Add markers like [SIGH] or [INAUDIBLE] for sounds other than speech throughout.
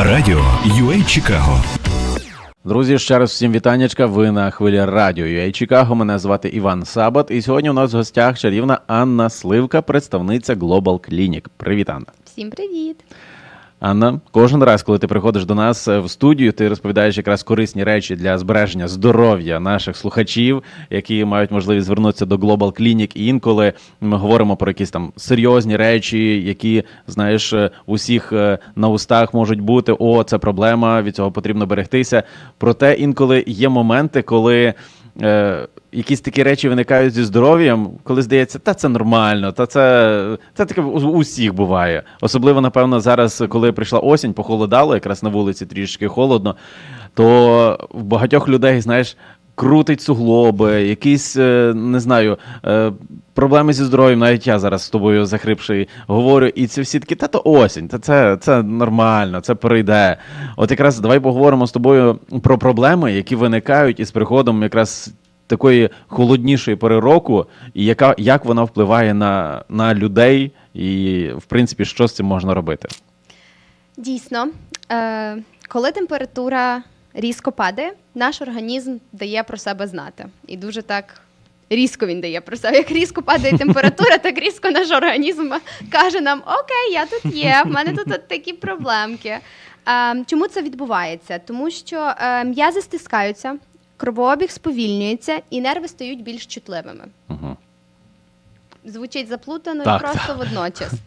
Радіо UA Чикаго Друзі, ще раз всім вітаннячка. Ви на хвилі радіо UA Чикаго. Мене звати Іван Сабат. І сьогодні у нас в гостях чарівна Анна Сливка, представниця Global Clinic. Привіт, Анна. Всім привіт! Анна, кожен раз, коли ти приходиш до нас е, в студію, ти розповідаєш якраз корисні речі для збереження здоров'я наших слухачів, які мають можливість звернутися до Global Clinic. І інколи ми говоримо про якісь там серйозні речі, які знаєш, е, усіх е, на устах можуть бути. О, це проблема, від цього потрібно берегтися. Проте інколи є моменти, коли. Е, якісь такі речі виникають зі здоров'ям, коли здається, та це нормально, та це, це таке у усіх буває. Особливо, напевно, зараз, коли прийшла осінь, похолодало, якраз на вулиці трішки холодно, то в багатьох людей, знаєш, крутить суглоби, якісь, е, не знаю, е, проблеми зі здоров'ям, навіть я зараз з тобою захрипший говорю, і це всі такі, та то осінь, та це, це нормально, це пройде. От якраз давай поговоримо з тобою про проблеми, які виникають із приходом якраз такої холоднішої пори року, і яка, як вона впливає на, на людей, і, в принципі, що з цим можна робити. Дійсно, е, коли температура різко падає, наш організм дає про себе знати. І дуже так різко він дає про себе. Як різко падає температура, [LAUGHS] так різко наш організм каже нам: Окей, я тут є, в мене тут от такі проблемки. Е, чому це відбувається? Тому що е, м'язи стискаються, кровообіг сповільнюється і нерви стають більш чутливими. Звучить заплутано і просто водночас. [LAUGHS]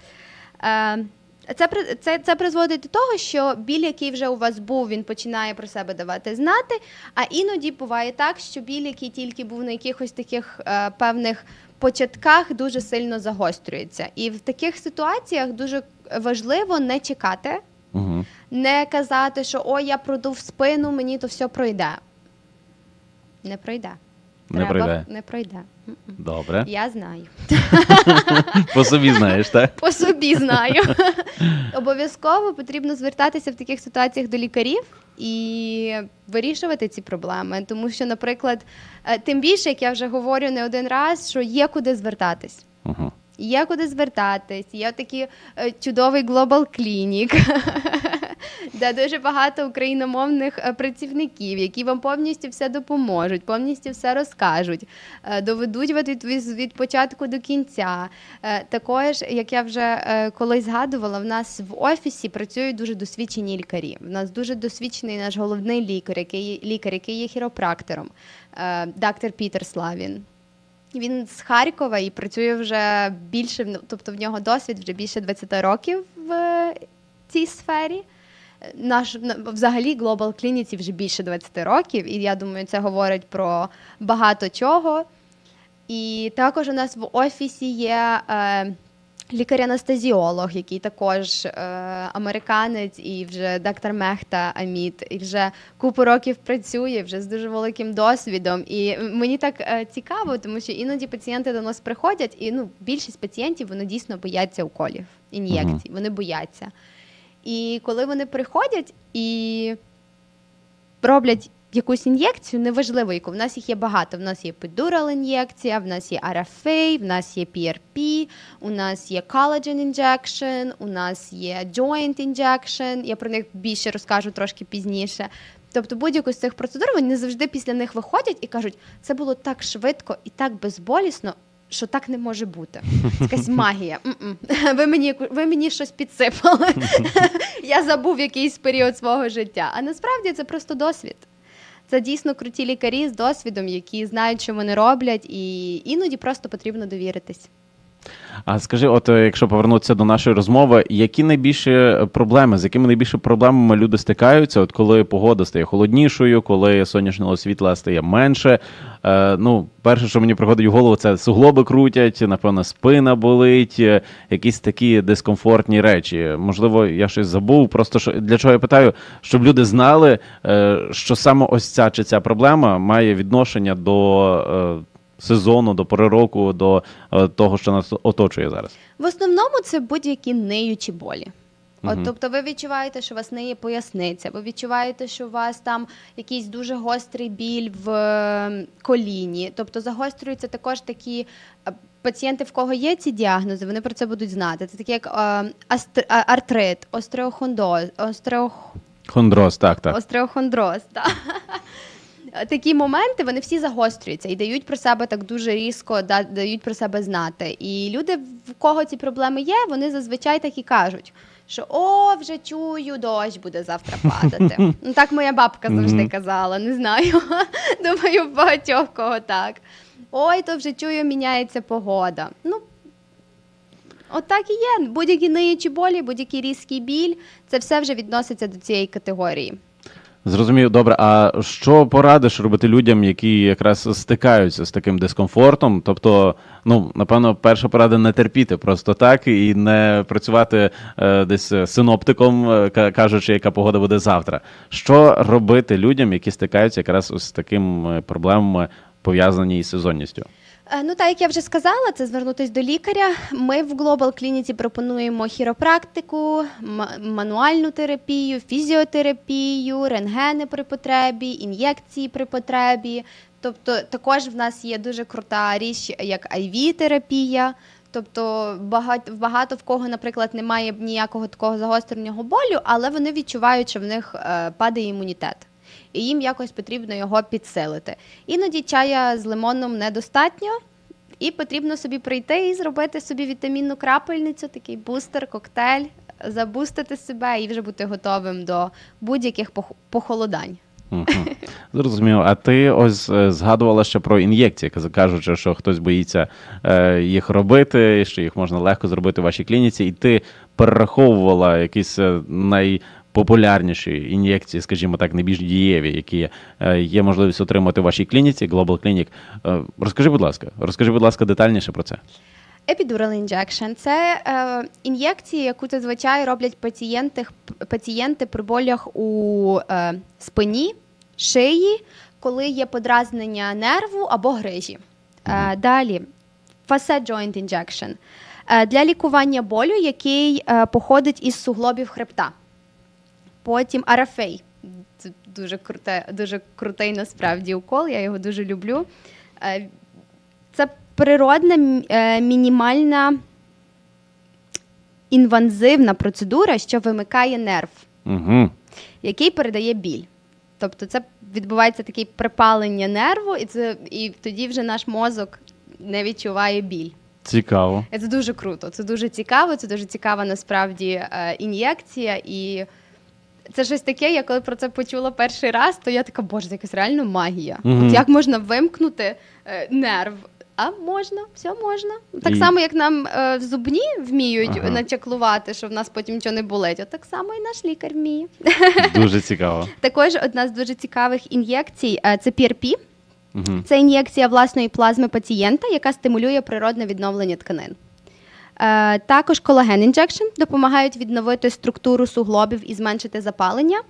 Це, це, це призводить до того, що біль, який вже у вас був, він починає про себе давати знати. А іноді буває так, що біль, який тільки був на якихось таких е, певних початках, дуже сильно загострюється. І в таких ситуаціях дуже важливо не чекати, Угу. не казати, що ой, я продув спину, мені то все пройде. Не пройде. Не пройде. Не пройде. Добре. Я знаю. [LAUGHS] По собі знаєш, так? По собі знаю. [LAUGHS] Обов'язково потрібно звертатися в таких ситуаціях до лікарів і вирішувати ці проблеми. Тому що, наприклад, е, тим більше, як я вже говорю не один раз, що є куди звертатись. Угу. Є куди звертатись, є такий е, чудовий Global Clinic, [LAUGHS] де дуже багато україномовних е, працівників, які вам повністю все допоможуть, повністю все розкажуть, е, доведуть від, від, від початку до кінця. Також, як я вже колись згадувала, в нас в офісі працюють дуже досвідчені лікарі. В нас дуже досвідчений наш головний лікар, який лікар, який є хіропрактором, доктор Пітер Славін. Він з Харкова і працює вже більше, ну, тобто в нього досвід вже більше 20 років в е, цій сфері. Наш взагалі Global Клініці вже більше 20 років, і я думаю, це говорить про багато чого. І також у нас в офісі є е, лікар-анестезіолог, який також е, американець, і вже доктор Мехта Аміт, і вже купу років працює, вже з дуже великим досвідом. І мені так е, цікаво, тому що іноді пацієнти до нас приходять, і ну, більшість пацієнтів вони дійсно бояться уколів, ін'єкцій, вони бояться. І коли вони приходять і роблять якусь ін'єкцію, неважливо яку. В нас їх є багато. В нас є педурал ін'єкція, в нас є RFA, в нас є PRP, у нас є collagen injection, у нас є joint injection. Я про них більше розкажу трошки пізніше. Тобто будь-яку з цих процедур вони завжди після них виходять і кажуть, це було так швидко і так безболісно. Що так не може бути. Це якась [LAUGHS] магія. М-м. [LAUGHS] Ви мені, ви мені щось підсипали. [LAUGHS] Я забув якийсь період свого життя. А насправді це просто досвід. Це дійсно круті лікарі з досвідом, які знають, що вони роблять, і іноді просто потрібно довіритись. А скажи, от е, якщо повернутися до нашої розмови, які найбільші е, проблеми, з якими найбільше проблемами люди стикаються, от коли погода стає холоднішою, коли сонячного світла стає менше. Е, ну, перше, що мені приходить в голову, це суглоби крутять, напевно, спина болить, е, якісь такі дискомфортні речі. Можливо, я щось забув. Просто що для чого я питаю, щоб люди знали, е, що саме ось ця чи ця проблема має відношення до. Е, сезону, до пори року, до е, того, що нас оточує зараз. В основному це будь-які ниючі болі. От, тобто ви відчуваєте, що у вас ниє поясниця, ви відчуваєте, що у вас там якийсь дуже гострий біль в е, коліні. Тобто загострюються також такі е, пацієнти, в кого є ці діагнози, вони про це будуть знати. Це такі як артрит, остеохондроз, остеох... Хондроз, так, так. остеохондроз. Да. Такі моменти вони всі загострюються і дають про себе так дуже різко, да- дають про себе знати. І люди, в кого ці проблеми є, вони зазвичай так і кажуть. Що о, вже чую, дощ буде завтра падати. [LAUGHS] Ну так моя бабка завжди казала, не знаю. [LAUGHS] Думаю, багатьох кого так. Ой, то вже чую, міняється погода. Ну, отак і є. Будь-які ниючі болі, будь-який різкий біль, це все вже відноситься до цієї категорії. Зрозумів, добре. А що порадиш робити людям, які якраз стикаються з таким дискомфортом? Тобто, ну напевно, перша порада не терпіти просто так і не працювати е, десь синоптиком, е, кажучи, яка погода буде завтра. Що робити людям, які стикаються якраз з такими проблемами, пов'язані із сезонністю? Е, Ну, так як я вже сказала, це звернутися до лікаря. Ми в Global клініці пропонуємо хіропрактику, мануальну терапію, фізіотерапію, рентгени при потребі, ін'єкції при потребі. Тобто, також в нас є дуже крута річ, як IV-терапія. Тобто багато, багато в кого, наприклад, немає ніякого такого загостреного болю, але вони відчувають, що в них е, падає імунітет. І їм якось потрібно його підсилити. Іноді чая з лимоном недостатньо, і потрібно собі прийти і зробити собі вітамінну крапельницю, такий бустер, коктейль, забустити себе і вже бути готовим до будь-яких пох- похолодань. Мгм. Зрозуміло. А ти ось е, згадувала ще про ін'єкції, кажучи, що хтось боїться е, їх робити, що їх можна легко зробити в вашій клініці, і ти перераховувала якісь е, найпопулярніші ін'єкції, скажімо так, найбільш дієві, які е, є можливість отримати в вашій клініці, Global Clinic. Е, розкажи, будь ласка, розкажи, будь ласка, детальніше про це. Epidural injection – це е, ін'єкції, яку зазвичай роблять пацієнти, пацієнти при болях у е, спині, шиї, коли є подразнення нерву або грижі. Е, далі facet joint injection е, для лікування болю, який е, походить із суглобів хребта. Потім арафей. Це дуже круте, дуже крутий насправді укол, я його дуже люблю. Е, Це природна е, мінімальна інвазивна процедура, що вимикає нерв, Угу. який передає біль. Тобто це відбувається таке припалення нерву, і, це, і тоді вже наш мозок не відчуває біль. Цікаво. Це дуже круто, це дуже цікаво, це дуже цікава насправді е, ін'єкція. І це щось таке, я коли про це почула перший раз, то я така, боже, це якась реально магія. Мгм. От як можна вимкнути е, нерв? А можна, все можна. Так І- само, як нам е, в зубні вміють Ага. начаклувати, що в нас потім нічого не болить. От так само і наш лікар вміє. [LAUGHS] Дуже цікаво. Також одна з дуже цікавих ін'єкцій е, це PRP. Угу. Це ін'єкція власної плазми пацієнта, яка стимулює природне відновлення тканин. Е, також колаген інжекшн допомагають відновити структуру суглобів і зменшити запалення.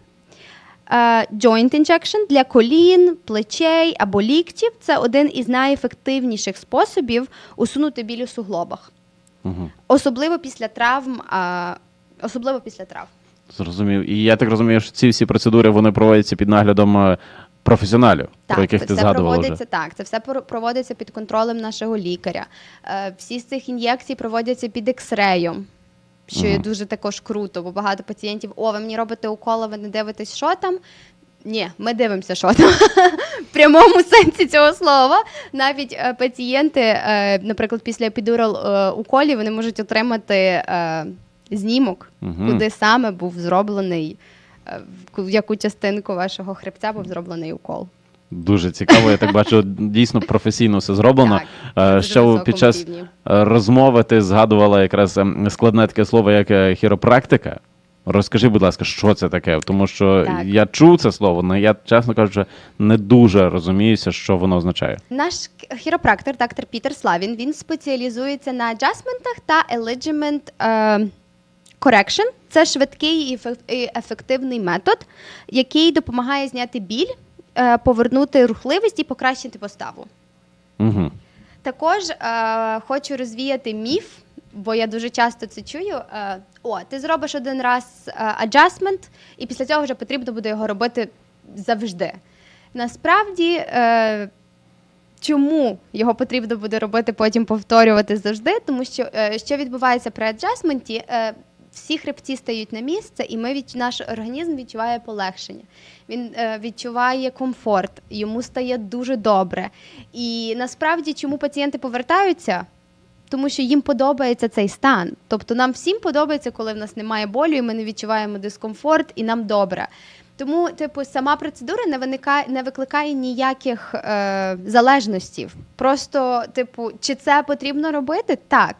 Е, joint injection для колін, плечей або ліктів це один із найефективніших способів усунути біль у суглобах, Угу. особливо після травм. е, особливо після травм. Зрозумів. І я так розумію, що ці всі процедури вони проводяться під наглядом професіоналів, про яких це ти все згадувала вже. проводиться так. Це все проводиться під контролем нашого лікаря. Е, всі з цих ін'єкцій проводяться під ексреєм, що є дуже також круто, бо багато пацієнтів, о, ви мені робите уколи, ви не дивитесь, що там. Ні, ми дивимося, що там в прямому сенсі цього слова. Навіть е, пацієнти, е, наприклад, після епідурал е, уколів, вони можуть отримати е, знімок, Мгм. куди саме був зроблений, в яку частинку вашого хребця був зроблений укол. Дуже цікаво. Я так бачу, дійсно професійно все зроблено. Так, Е, Ще під час рівні. е, розмови ти згадувала якраз ем, складне таке слово, як е, хіропрактика. Розкажи, будь ласка, що це таке? Тому що Так. я чув це слово, але я, чесно кажучи, не дуже розуміюся, що воно означає. Наш хіропрактор, доктор Пітер Славін, він спеціалізується на аджастментах та alignment е, correction. Це швидкий і ефективний метод, який допомагає зняти біль, е, повернути рухливість і покращити поставу. Угу. Також е, хочу розвіяти міф, бо я дуже часто це чую. Е, о, ти зробиш один раз аджастмент, і після цього вже потрібно буде його робити завжди. Насправді, е, Чому його потрібно буде робити, потім повторювати завжди? Тому що е, що відбувається при аджастменті, е, всі хребці стають на місце, і ми від наш організм відчуває полегшення. Він е, відчуває комфорт, йому стає дуже добре. І насправді, чому пацієнти повертаються? Тому що їм подобається цей стан. Тобто нам всім подобається, коли в нас немає болю, і ми не відчуваємо дискомфорт, і нам добре. Тому, типу, сама процедура не виникає, не викликає ніяких е, залежностей. Просто, типу, чи це потрібно робити? Так.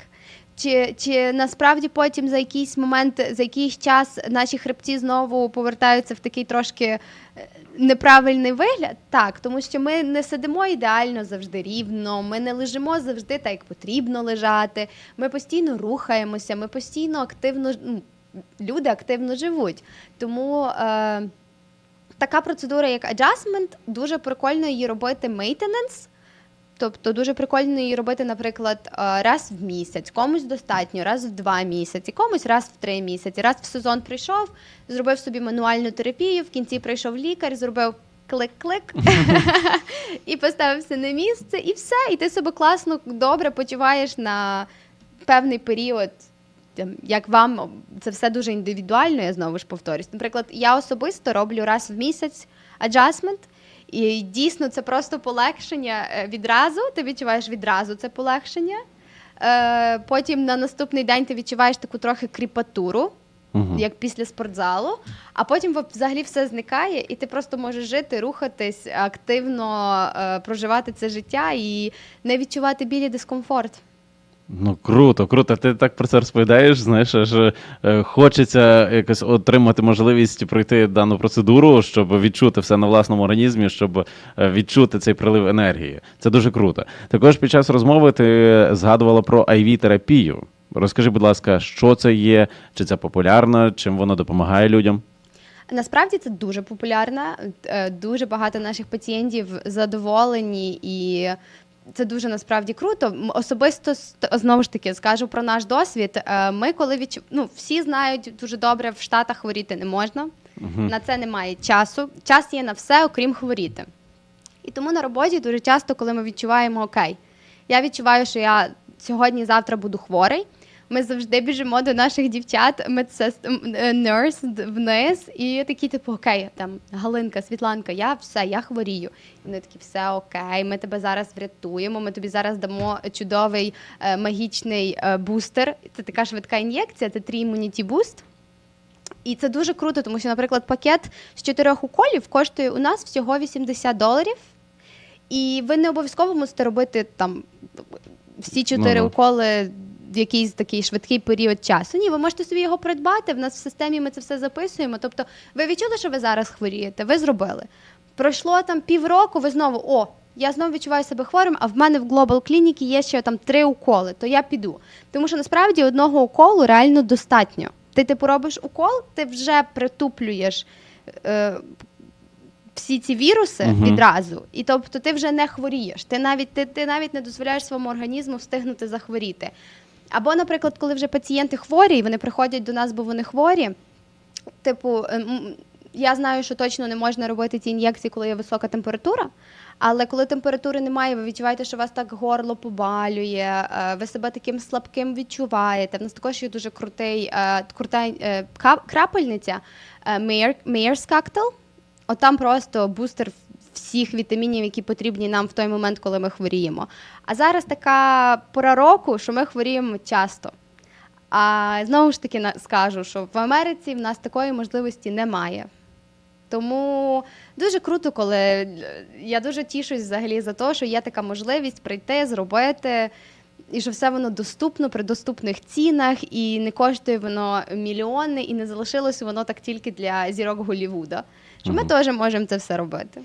Чи, чи насправді потім за якийсь момент, за якийсь час наші хребці знову повертаються в такий трошки е, неправильний вигляд? Так, тому що ми не сидимо ідеально завжди рівно, ми не лежимо завжди так, як потрібно лежати. Ми постійно рухаємося, ми постійно активно ну, люди активно живуть. Тому е, така процедура, як adjustment, дуже прикольно її робити maintenance. Тобто дуже прикольно її робити, наприклад, е, раз в місяць, комусь достатньо, раз в два місяці, комусь раз в три місяці. Раз в сезон прийшов, зробив собі мануальну терапію, в кінці прийшов лікар, зробив клик-клик [LAUGHS] і поставився на місце, і все. І ти себе класно, добре почуваєш на певний період. Як вам це все дуже індивідуально, я знову ж повторюсь. Наприклад, я особисто роблю раз в місяць аджастмент, і дійсно це просто полегшення е, відразу. Ти відчуваєш відразу це полегшення. Е, Потім на наступний день ти відчуваєш таку трохи кріпатуру, Мгм. як після спортзалу, а потім взагалі все зникає, і ти просто можеш жити, рухатись, активно е, проживати це життя і не відчувати білі дискомфорт. Ну круто, круто. Ти так про це розповідаєш. Знаєш, аж е, хочеться якось отримати можливість пройти дану процедуру, щоб відчути все на власному організмі, щоб е, відчути цей прилив енергії. Це дуже круто. Також під час розмови ти згадувала про iv терапію Розкажи, будь ласка, що це є, чи це популярно, чим воно допомагає людям? Насправді це дуже популярно. Е, Дуже багато наших пацієнтів задоволені і. Це дуже насправді круто. Особисто знову ж таки скажу про наш досвід. Е, Ми коли відчу... ну, всі знають дуже добре, в Штатах хворіти не можна. На це немає часу. Час є на все, окрім хворіти. І тому на роботі дуже часто, коли ми відчуваємо окей, я відчуваю, що я сьогодні-завтра буду хворий. Ми завжди біжимо до наших дівчат, медсест... нерс вниз, і такі, типу, окей, там Галинка, Світланка, я все, я хворію. І вони такі, все окей, ми тебе зараз врятуємо. Ми тобі зараз дамо чудовий е, магічний е, бустер. Це така швидка ін'єкція, це трій імуніті буст. І це дуже круто, тому що, наприклад, пакет з чотирьох уколів коштує у нас всього 80 доларів. І ви не обов'язково мусите робити там всі чотири Ну-ну. уколи якийсь такий швидкий період часу. Ні, ви можете собі його придбати. В нас в системі ми це все записуємо. Тобто, ви відчули, що ви зараз хворієте, ви зробили. Пройшло там півроку, ви знову о. Я знову відчуваю себе хворим, а в мене в Global Clinic є ще там три уколи, то я піду. Тому що насправді одного уколу реально достатньо. Ти типу робиш укол, ти вже притуплюєш е, всі ці віруси Мгм. відразу, і тобто ти вже не хворієш. Ти навіть ти, ти навіть не дозволяєш своєму організму встигнути захворіти. Або, наприклад, коли вже пацієнти хворі, і вони приходять до нас, бо вони хворі. Типу, ем, я знаю, що точно не можна робити ці ін'єкції, коли є висока температура. Але коли температури немає, ви відчуваєте, що вас так горло побалює, е, ви себе таким слабким відчуваєте. В нас також є дуже крутий, е, крута е, крапельниця Mayer- Cocktail. От там просто бустер всіх вітамінів, які потрібні нам в той момент, коли ми хворіємо. А зараз така пора року, що ми хворіємо часто. А знову ж таки скажу, що в Америці в нас такої можливості немає. Тому дуже круто, коли я дуже тішусь взагалі за те, що є така можливість прийти, зробити, і що все воно доступно при доступних цінах, і не коштує воно мільйони, і не залишилося воно так тільки для зірок Голлівуда. Що ми теж можемо це все робити.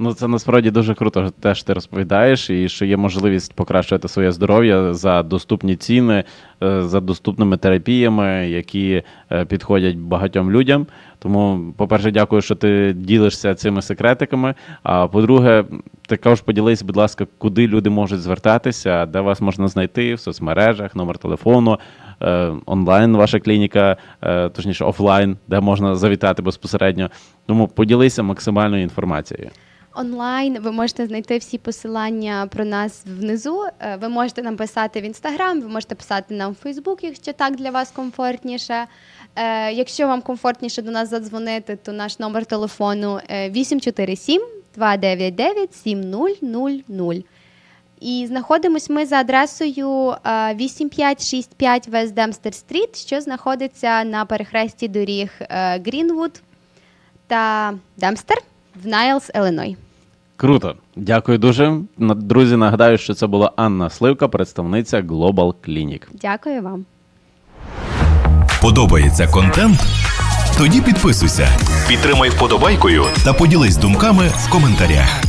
Ну, це насправді дуже круто, те, що ти розповідаєш, і що є можливість покращувати своє здоров'я за доступні ціни, е, за доступними терапіями, які е, підходять багатьом людям. Тому, по-перше, дякую, що ти ділишся цими секретиками. А по-друге, також поділись, будь ласка, куди люди можуть звертатися, де вас можна знайти в соцмережах, номер телефону, е, онлайн ваша клініка, точніше офлайн, де можна завітати безпосередньо. Тому поділися максимальною інформацією. Онлайн. Ви можете знайти всі посилання про нас внизу. Е, Ви можете нам писати в інстаграм, ви можете писати нам в Фейсбук, якщо так для вас комфортніше. Е, Якщо вам комфортніше до нас задзвонити, то наш номер телефону е, 847 299 7000. І знаходимось ми за адресою е, 8565 West Dempster Street, що знаходиться на перехресті доріг е, Грінвуд та Демстер в Найлс, Іллиной. Круто, дякую дуже. Друзі, нагадаю, що це була Анна Сливка, представниця Global Clinic. Дякую вам. Подобається контент? Тоді підписуйся, підтримай вподобайкою та поділись думками в коментарях.